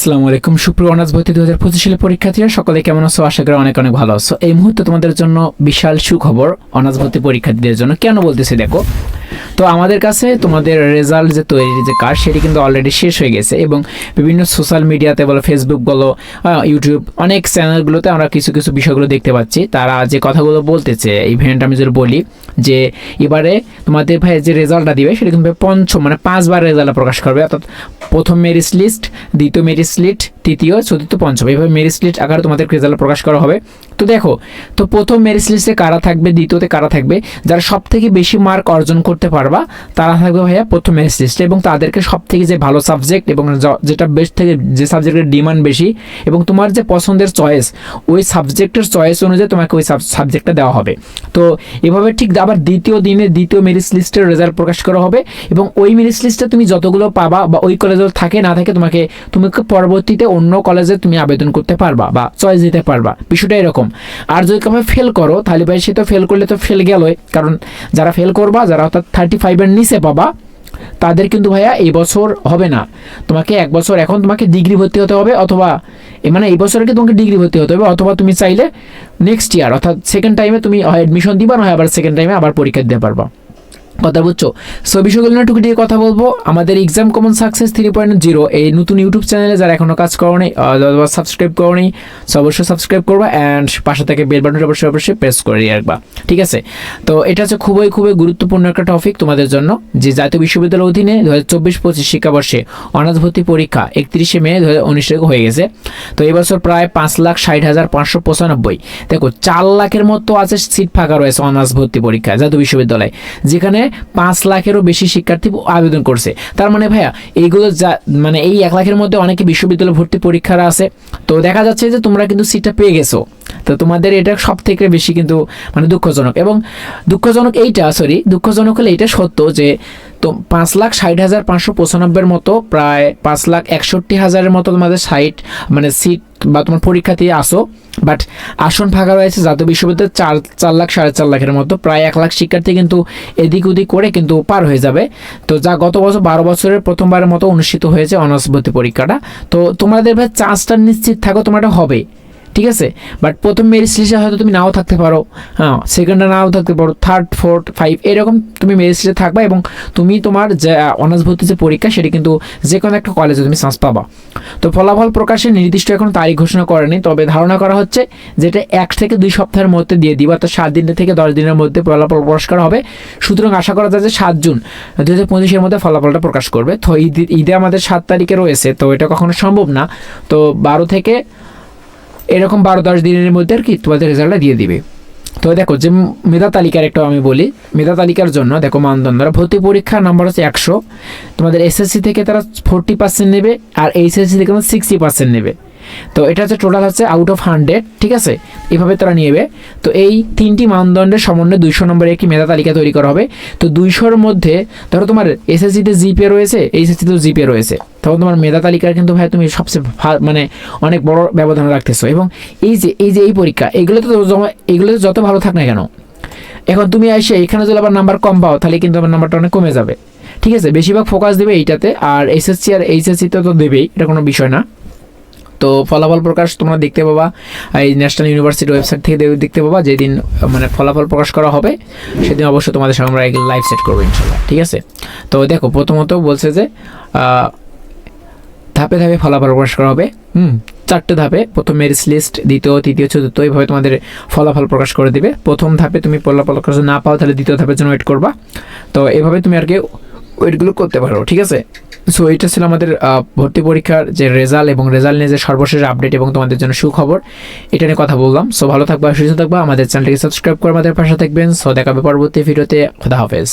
আসসালামু আলাইকুম, সুপ্রিয় অনার্স ভর্তি দু হাজার পঁচিশ সালে পরীক্ষার্থীরা, সকলে কেমন আছো? আশা করি অনেক অনেক ভালো আছো। এই মুহূর্তে তোমাদের জন্য বিশাল সুখবর অনার্স ভর্তি পরীক্ষার্থীদের জন্য। কেন বলতেছি দেখো তো আমাদের কাছে তোমাদের রেজাল্ট যে তৈরির যে কাজ, সেটি কিন্তু অলরেডি শেষ হয়ে গেছে এবং বিভিন্ন সোশ্যাল মিডিয়াতে বলো ফেসবুক বলো ইউটিউব অনেক চ্যানেলগুলোতে আমরা কিছু কিছু বিষয়গুলো দেখতে পাচ্ছি। তারা যে কথাগুলো বলতেছে ইভেন্ট আমি যদি বলি, যে এবারে তোমাদের ভাই যে রেজাল্টটা দিবে, সেটা কিন্তু পঞ্চম মানে পাঁচবার রেজাল্ট প্রকাশ করবে। অর্থাৎ প্রথম মেরিট লিস্ট দ্বিতীয় মেরিট লিস্ট তৃতীয়, চতুর্থ, পঞ্চম। এইভাবে মেরিট লিস্ট আকারে তোমাদের রেজাল্ট প্রকাশ করা হবে। তো দেখো, তো প্রথম মেরিট লিস্টে কারা থাকবে, দ্বিতীয়তে কারা থাকবে, যারা সব থেকে বেশি মার্ক অর্জন করতে পারবা তারা থাকবে ভাইয়া প্রথম মেরিট লিস্টে এবং তাদেরকে সব থেকে যে ভালো সাবজেক্ট এবং যেটা বেস্ট থেকে, যে সাবজেক্টের ডিমান্ড বেশি এবং তোমার যে পছন্দের চয়েস ওই সাবজেক্টের চয়েস অনুযায়ী তোমাকে ওই সাবজেক্টটা দেওয়া হবে। তো এভাবে ঠিক আবার দ্বিতীয় দিনে দ্বিতীয় মেরিট লিস্টের রেজাল্ট প্রকাশ করা হবে এবং ওই মেরিট লিস্টে তুমি যতগুলো পাবা বা ওই কলেজে থাকে না থাকে তোমাকে, তুমি পরবর্তীতে অন্য কলেজে তুমি আবেদন করতে পারবা বা চয়েস দিতে পারবা। বিষয়টা এরকম। আর যদি তুমি ফেল করো, তাহলে ভাই সে তো ফেল করলে তো ফেল গেলই। কারণ যারা ফেল করবা, যারা অর্থাৎ থার্টি ফাইভের নিচে পাবা তাদের কিন্তু ভাইয়া এই বছর হবে না। তোমাকে এক বছর এখন তোমাকে ডিগ্রি ভর্তি হতে হবে অথবা মানে এই বছর আগে তোমাকে ডিগ্রি ভর্তি হতে হবে অথবা তুমি চাইলে নেক্সট ইয়ার অর্থাৎ সেকেন্ড টাইমে তুমি অ্যাডমিশন দিবা না হয় আবার সেকেন্ড টাইমে আবার পরীক্ষা দিতে পারবা। কথা বুঝছ সো বিষয়গুলো নিয়ে টুকি কথা বলব। আমাদের exam common success three point zero এই নতুন ইউটিউব চ্যানেলে যারা এখনও কাজ করনি সাবস্ক্রাইব করনি, সো অবশ্যই সাবস্ক্রাইব করবা অ্যান্ড পাশে থেকে বেল বাটনটা অবশ্যই অবশ্যই প্রেস করে রাখবা। ঠিক আছে? তো এটা হচ্ছে খুবই খুবই গুরুত্বপূর্ণ একটা টপিক তোমাদের জন্য, যে জাতীয় বিশ্ববিদ্যালয়ের অধীনে দু হাজার চব্বিশ, পঁচিশ শিক্ষাবর্ষে অনার্স ভর্তি পরীক্ষা একত্রিশে মে দু হাজার উনিশ তারিখ হয়ে গেছে। তো এই বছর প্রায় পাঁচ লাখ ষাট হাজার পাঁচশো পঁচানব্বই। দেখো, চার লাখের মতো আছে সিট ফাঁকা রয়েছে অনার্স ভর্তি পরীক্ষা জাতীয় বিশ্ববিদ্যালয়, যেখানে পাঁচ লাখেরও বেশি শিক্ষার্থী আবেদন করছে। তার মানে ভাইয়া, এইগুলো যা মানে এই এক লাখের মধ্যে অনেকে বিশ্ববিদ্যালয় ভর্তি পরীক্ষারা আছে। তো দেখা যাচ্ছে যে তোমরা কিন্তু সিটটা পেয়ে গেছো। তো তোমাদের এটা সব থেকে বেশি কিন্তু মানে দুঃখজনক। এবং দুঃখজনক এইটা সরি দুঃখজনক হলে এটা সত্য যে তো পাঁচ লাখ ষাট হাজার পাঁচশো পঁচানব্বইয়ের মতো, প্রায় পাঁচ লাখ একষট্টি হাজারের মতো তোমাদের সাইট মানে সিট বা তোমার পরীক্ষাতে আসো। বাট আসন ফাঁকা রয়েছে, জাতীয় বিশ্ববিদ্যালয়ে চার চার লাখ সাড়ে চার লাখের মতো, প্রায় এক লাখ শিক্ষার্থী কিন্তু এদিক ওদিক করে কিন্তু পার হয়ে যাবে। তো যা গত বছর বারো বছরের প্রথমবারের মতো অনুষ্ঠিত হয়েছে অনার্স ভর্তি পরীক্ষাটা। তো তোমাদের ভাই চান্সটা নিশ্চিত থাকো তোমার হবে। ঠিক আছে? বাট প্রথম মেরিট লিস্টে হয়তো তুমি নাও থাকতে পারো। হ্যাঁ সেকেন্ডে নাও থাকতে পারো। থার্ড ফোর্থ ফাইভ এরকম তুমি মেরিট লিস্টে থাকবা এবং তুমি তোমার যে অনার্স ভর্তি যে পরীক্ষা, সেটি কিন্তু যে কোনো একটা কলেজে তুমি চান্স পাবা। তো ফলাফল প্রকাশের নির্দিষ্ট এখন তারিখ ঘোষণা করেনি তবে ধারণা করা হচ্ছে যেটা এক থেকে দুই সপ্তাহের মধ্যে দিয়ে দিবা তো সাত দিন থেকে দশ দিনের মধ্যে ফলাফল প্রকাশ করা হবে। সুতরাং আশা করা যায় যে সাত জুন দু হাজার পঁচিশের মধ্যে ফলাফলটা প্রকাশ করবে। তো ঈদ, ঈদে আমাদের সাত তারিখে রয়েছে, তো এটা কখনো সম্ভব না। তো বারো থেকে এরকম বারো দশ দিনের মধ্যে আর কি তোমাদের রেজাল্টটা দিয়ে দিবে। তো দেখো, যে মেধা তালিকার একটা আমি বলি, মেধা তালিকার জন্য দেখো মানদণ্ডরা ভর্তি পরীক্ষার নাম্বার হচ্ছে একশো। তোমাদের এসএসসি থেকে তারা ফোরটি পার্সেন্ট নেবে আর এইচএসসি থেকে তোমার সিক্সটি পার্সেন্ট নেবে। তো এটা হচ্ছে টোটাল হচ্ছে আউট অফ হান্ড্রেড ঠিক আছে? এভাবে তারা নেবে তো এই তিনটি মানদণ্ডের সমন্বয়ে দুইশো নম্বরের একটি মেধা তালিকা তৈরি করা হবে। তো দুইশোর মধ্যে ধরো তোমার এসএসসিতে জিপে রয়েছে এইচএসসিতেও জিপে রয়েছে। তখন তোমার মেধা তালিকার কিন্তু ভাই তুমি সবচেয়ে মানে অনেক বড় ব্যবধান রাখতেছো। এবং এই যে এই যে এই পরীক্ষা, এগুলো তো এগুলো যত ভালো থাক না কেন, এখন তুমি এসে এখানে যদি আবার নাম্বার কম পাও, তাহলে কিন্তু আমার নাম্বারটা অনেক কমে যাবে। ঠিক আছে? বেশিরভাগ ফোকাস দেবে এইটাতে, আর এসএসসি আর এইচএসসিতে তো দেবেই, এটা কোনো বিষয় না। তো ফলাফল প্রকাশ তোমরা দেখতে পাবা, এই ন্যাশনাল ইউনিভার্সিটি ওয়েবসাইট থেকে দেখতে পাবা, যেদিন মানে ফলাফল প্রকাশ করা হবে, সেদিন অবশ্যই তোমাদের সঙ্গে আমরা লাইভ সেট করব ইনশাল্লাহ। ঠিক আছে? তো দেখো, প্রথমত বলছে যে ধাপে ধাপে ফলাফল প্রকাশ করা হবে। হুম। চারটে ধাপে প্রথম মেরিট লিস্ট দ্বিতীয় তৃতীয় চতুর্থ এইভাবে তোমাদের ফলাফল প্রকাশ করে দিবে। প্রথম ধাপে তুমি ফলাফল প্রকাশ না পাও তাহলে দ্বিতীয় ধাপের জন্য ওয়েট করবা। তো এভাবে তুমি আর কি ওয়েটগুলো করতে পারো ঠিক আছে? সো এটা ছিল আমাদের ভর্তি পরীক্ষার যে রেজাল্ট এবং রেজাল্ট নিয়ে যে সর্বশেষ আপডেট এবং তোমাদের জন্য সুখবর এটা নিয়ে কথা বললাম। সো ভালো থাকবা সুস্থ থাকবা আমাদের চ্যানেলটিকে সাবস্ক্রাইব করে আমাদের পাশে থাকবেন। সো দেখাবে পরবর্তী ভিডিওতে খোদা হাফেজ।